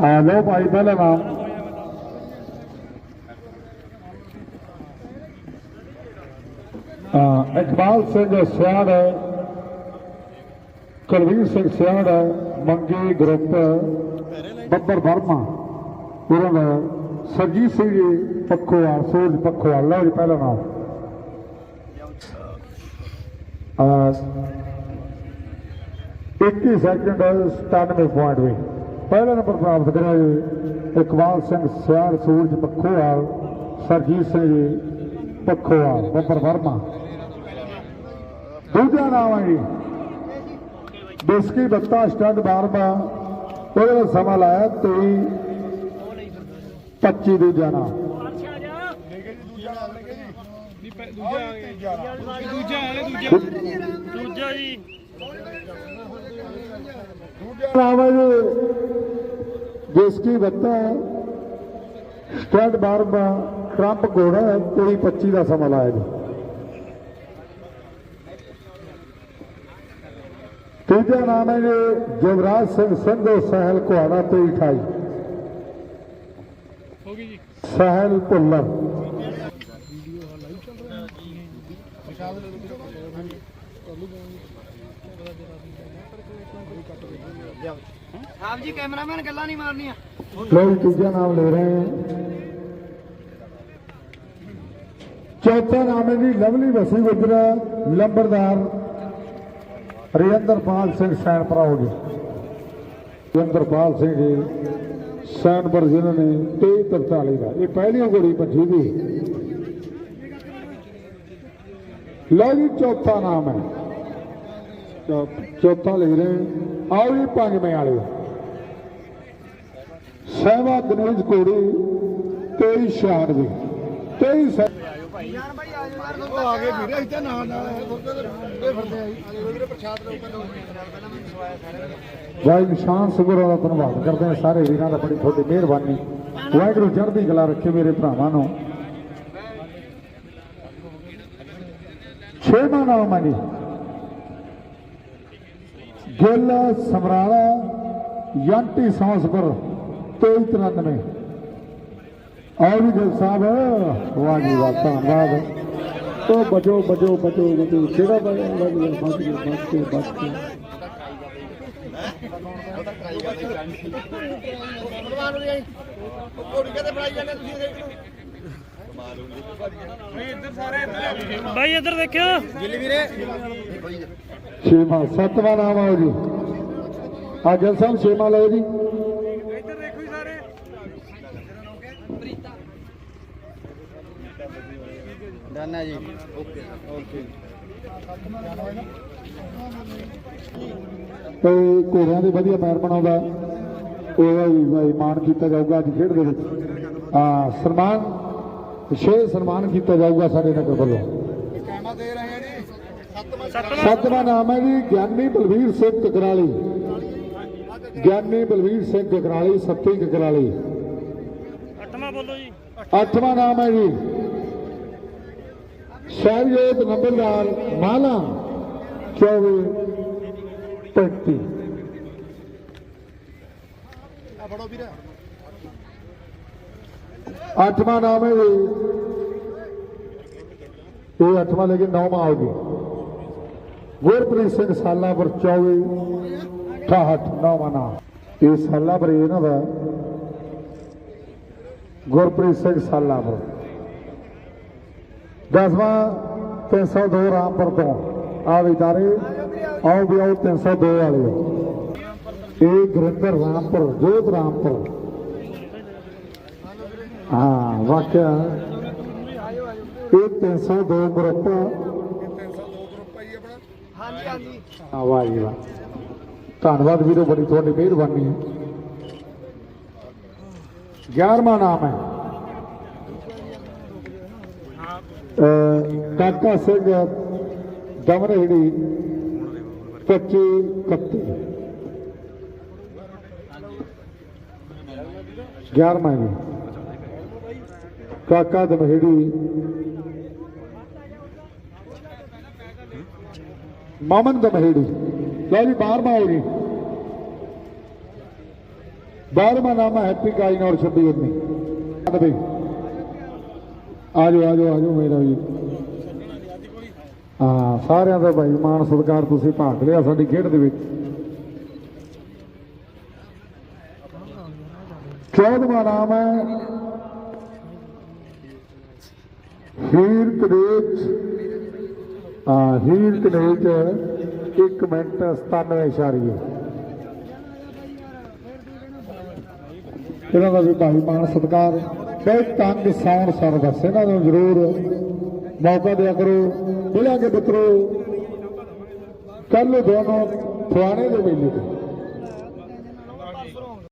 ਆ ਲਓ ਭਾਈ ਪਹਿਲਾ ਨਾਮ ਆ ਇਕਬਾਲ ਸਿੰਘ ਸਿਆੜ ਕੁਲਵੀਰ ਸਿੰਘ ਸਿਆੜ ਮੰਗੀ ਗਰੁੱਪ ਬੱਬਰ ਵਰਮਾ ਉਹਨਾਂ ਦਾ ਸਰਜੀਤ ਸਿੰਘ ਜੀ ਪੱਖੋਵਾਲ ਸੂਰਜ ਪੱਖੋਵਾਲ ਲਓ ਜੀ ਪਹਿਲਾ ਨਾਮ ਆ 21 ਸੈਕਿੰਡ 97 ਪੁਆਇੰਟ ਵੀ ਪਹਿਲਾ ਨੰਬਰ ਪ੍ਰਾਪਤ ਕਰਿਆ ਜੀ, ਇਕਬਾਲ ਸਿੰਘ ਸਿਆਰ ਸੂਰਜ ਪੱਖੋਵਾਲ ਸਰਜੀਤ ਸਿੰਘ ਜੀ ਪੱਖੋਵਾਲ ਬੱਬਰ ਵਰਮਾ। ਦੂਜਾ ਨਾਮ ਹੈ ਜੀ, ਬਿਸਕੀ ਬੱਤਾ ਸਟੱਡ ਬਾਰਮਾ। ਉਹਦੇ ਦਾ ਸਮਾਂ ਲਾਇਆ 23 25 ਦੂਜਾ ਨਾਮ। ਦੂਜਾ ਜੀ ਨਾਮ ਹੈ ਜੀ ਬਿਸਕੀ ਬੱਤਾ ਸਟੱਡ ਬਾਰਮਾ ਟਰੰਪ ਘੋੜਾ 23 25 ਦਾ ਸਮਾਂ ਲਾਇਆ ਜੀ। ਤੀਜਾ ਨਾਮ ਹੈ ਜੀ, ਜਵਰਾਜ ਸਿੰਘ ਸੰਧੂ, ਸਹਿਲ ਕੁਹਾੜਾ 23 28 ਹੋ ਗਈ ਜੀ ਸਹਿਲ ਭੁੱਲਰ। ਆਪ ਜੀ ਕੈਮਰਾਮੈਨ ਗੱਲਾਂ ਨਹੀਂ ਮਾਰਨੀਆਂ। ਲੋਕ ਤੀਜਾ ਨਾਮ ਲੈ ਰਹੇ हैं ਚੌਥਾ ਨਾਮ ਹੈ ਜੀ ਲਵਲੀ ਵਸੀ ਗੁਜਰਾ ਲੰਬਰਦਾਰ ਰਿੰਦਰਪਾਲ ਸਿੰਘ ਸੈਨਪਰਾ ਹੋ ਗਏ ਰਿੰਦਰਪਾਲ ਸਿੰਘ ਜੀ ਸੈਨਪਰ ਜਿਨ੍ਹਾਂ ਨੇ 2343 ਦਾ ਇਹ ਪਹਿਲੀ ਘੋੜੀ ਭੱਜੀ ਦੀ। ਲਓ ਜੀ ਚੌਥਾ ਨਾਮ ਹੈ। ਚੌਥਾ ਲਿਖ ਰਹੇ। ਆਓ ਜੀ ਪੰਜਵੇਂ ਵਾਲੇ। ਸਹਿਵਾ ਦਿਨੇਸ਼ ਕੋੜੀ 23 96 23 ਸੈ- ਜਾਨ ਭਾਈ ਆ ਜਾਓ ਯਾਰ ਉਹ ਆ ਗਏ ਵੀਰੇ ਇੱਥੇ ਨਾਲ ਨਾਲ ਇਹ ਫਿਰਦੇ ਆ ਵੀਰੇ ਪ੍ਰਸ਼ਾਦ ਲਓ ਪਹਿਲਾਂ ਪਹਿਲਾਂ ਮੈਨੂੰ ਸਵਾਇਆ ਸਾਰੇ ਵਾਹਿ ਨਿਸ਼ਾਨ ਸੁਗਰਾਂ ਦਾ ਧੰਨਵਾਦ ਕਰਦੇ ਹਾਂ ਸਾਰੇ ਵੀਰਾਂ ਦਾ ਬੜੀ ਤੁਹਾਡੀ ਮਿਹਰਬਾਨੀ। ਵਾਹਿਗੁਰੂ ਚੜ੍ਹਦੀ ਕਲਾ ਰੱਖੇ ਮੇਰੇ ਭਰਾਵਾਂ ਨੂੰ। ਛੇਵਾਂ ਨਾਮ ਹੈ ਜੀ। ਗਿੱਲ ਸਮਰਾਲਾ ਯੰਟੀ ਸੌਂਸਪੁਰ 2393 ਆਓ ਜੀ ਗਿੱਲ ਸਾਹਿਬ ਵਾਹ ਜੀ ਵਾਹ ਧੰਨਵਾਦ। ਉਹ ਬਚੋ ਬਚੋ ਬਚੋ ਬਚੋ ਕਿਹੜਾ ਬਚ ਗਿਆ ਬਚ ਗਿਆ ਬਚ ਗਿਆ ਬਚ ਗਿਆ ਜਾਂਦੇ ਤੁਸੀਂ ਦੇਖ ਲਓ ਬਾਈ ਇੱਧਰ ਦੇਖਿਓ। ਗਿੱਲੀ ਵੀਰੇ। ਛੇਵਾਂ ਸੱਤਵਾਂ ਨਾਮ ਆਓ ਜੀ ਆ ਗਿੱਲ ਸਾਹਿਬ ਛੇਵਾਂ ਲਓ ਜੀ। ਇੱਧਰ ਦੇਖੋ ਜੀ ਸਾਰੇ ਦਾਨਾ ਜੀ। ਓਕੇ ਓਕੇ ਤੇ ਘੋੜਿਆਂ ਦੇ ਵਧੀਆ ਪੈਰ ਬਣਾਉਂਦਾ। ਉਹਦਾ ਵੀ ਮਾਣ ਕੀਤਾ ਜਾਊਗਾ ਅੱਜ ਖੇਡ ਦੇ ਵਿੱਚ। ਆ ਸਨਮਾਨ ਵਿਸ਼ੇਸ਼ ਸਨਮਾਨ ਕੀਤਾ ਜਾਊਗਾ ਸਾਡੇ ਨਗਰ ਵੱਲੋਂ। ਸੱਤਵਾਂ ਸੱਤਵਾਂ ਸੱਤਵਾਂ ਨਾਮ ਹੈ ਜੀ ਗਿਆਨੀ ਬਲਵੀਰ ਸਿੰਘ ਕਕਰਾਲੀ ਗਿਆਨੀ ਬਲਵੀਰ ਸਿੰਘ ਕਕਰਾਲੀ ਸੱਤੀ ਕਕਰਾਲੀ ਅੱਠਵਾਂ ਬੋਲੋ ਜੀ ਅੱਠਵਾਂ ਨਾਮ ਹੈ ਜੀ ਸ਼ਹਿਰਯੋਤ ਨੰਬਰਦਾਰ ਮਾਲਾ 24 35 ਆ ਫੜੋ ਵੀਰੇ ਅੱਠਵਾਂ ਨਾਮ ਹੈ ਜੀ ਇਹ ਅੱਠਵਾਂ ਲੇਕਿਨ ਨੌਵਾਂ ਆਉਗੀ ਗੁਰਪ੍ਰੀਤ ਸਿੰਘ ਸਾਲਾਪੁਰ 24 68 ਨੌਵਾਂ ਇਹ ਸਾਲਾਪੁਰ ਇਹਨਾਂ ਦਾ ਗੁਰਪ੍ਰੀਤ ਸਿੰਘ ਸਾਲਾਪੁਰ ਦਸਵਾਂ 302 ਰਾਮਪੁਰ ਤੋਂ। ਆ ਵਿਦਾਰੇ ਆਓ ਵੀ ਆਓ 302 ਵਾਲੇ। ਇਹ ਗੁਰਿੰਦਰ ਰਾਮਪੁਰ, ਜੋਤ ਰਾਮਪੁਰ। ਹਾਂ, ਵਾਕਿਆ ਇਹ 302 ਗਰੁੱਪ 302 ਗਰੁੱਪ ਆ ਵਾਹ ਜੀ। ਵਾਹ ਧੰਨਵਾਦ ਵੀਰੋ, ਬੜੀ ਤੁਹਾਡੀ ਮਿਹਰਬਾਨੀ। ਹੈ 11ਵਾਂ ਨਾਮ ਹੈ। ਕਾਕਾ ਸਿੰਘ ਦਮਰੇੜੀ 25 31 11ਵਾਂ ਜੀ। ਕਾਕਾ ਦਮਹੇੜੀ ਮਮਨ ਦਮਹੇੜੀ ਲਓ ਜੀ 12ਵਾਂ ਆਓ ਜੀ ਬਾਰਵਾਂ ਨਾਮ ਹੈ ਹੈਪੀ ਕਾਈਨੌਰ 26 ਉਨੀ ਆਜੋ ਆਜੋ ਆਜੋ ਮੇਰਾ ਜੀ ਹਾਂ, ਸਾਰਿਆਂ ਦਾ ਭਾਈ ਮਾਣ ਸਤਿਕਾਰ ਤੁਸੀਂ ਭਾਗ ਲਿਆ ਸਾਡੀ ਖੇਡ ਦੇ ਵਿੱਚ। ਚੌਦਵਾਂ ਨਾਮ ਹੈ। ਹੀਰ ਕਨੇਜ ਹਾਂ ਹੀਰ ਕਨੇਜ 1 ਮਿੰਟ 97 ਇਸ਼ਾਰੀਏ। ਇਹਨਾਂ ਦਾ ਵੀ ਭਾਈ ਮਾਣ ਸਤਿਕਾਰ ਬਹੁਤ ਤੰਗ ਸੌਣ ਸਰਵਿਸ, ਇਹਨਾਂ ਨੂੰ ਜ਼ਰੂਰ ਮੌਕਾ ਦਿਆ ਕਰੋ। ਬੁਲਾ ਕੇ ਮਿੱਤਰੋ ਕੱਲ ਦੋਨੋਂ ਫੁਆਣੇ ਦੇ। ਵੇਲੇ ਤੇ